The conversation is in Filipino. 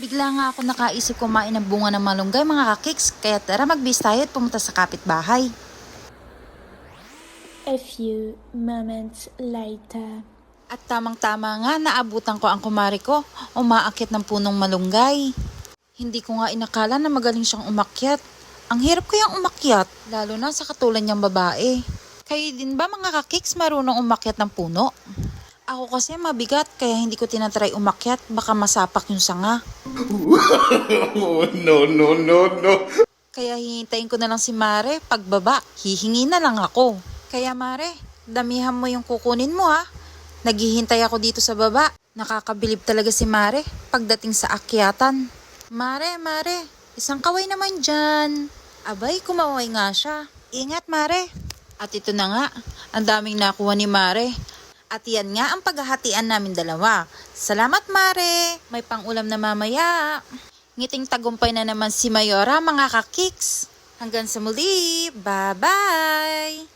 Bigla nga ako nakaisip kumain ng bunga ng malunggay mga kakiks, kaya tara magbis tayo at pumunta sa kapitbahay. A few moments later. At tamang-tama nga, naabutan ko ang kumari ko, umaakit ng punong malunggay. Hindi ko nga inakala na magaling siyang umakyat. Ang hirap kayang umakyat, lalo na sa katulad niyang babae. Kayo din ba mga kakiks marunong umakyat ng puno? Ako kasi mabigat, kaya hindi ko tinatry umakyat, baka masapak yung sanga. Oh, no, no, no, no. Kaya hihintayin ko na lang si Mare, pagbaba, hihingi na lang ako. Kaya Mare, damihan mo yung kukunin mo ha. Naghihintay ako dito sa baba. Nakakabilib talaga si Mare pagdating sa akyatan. Mare, Mare, isang kaway naman dyan. Abay, kumaway nga siya. Ingat, Mare. At ito na nga, ang daming nakuha ni Mare. At yan nga ang paghahatian namin dalawa. Salamat, Mare. May pangulam na mamaya. Ngiting tagumpay na naman si Mayora, mga kakiks. Hanggang sa muli. Bye-bye!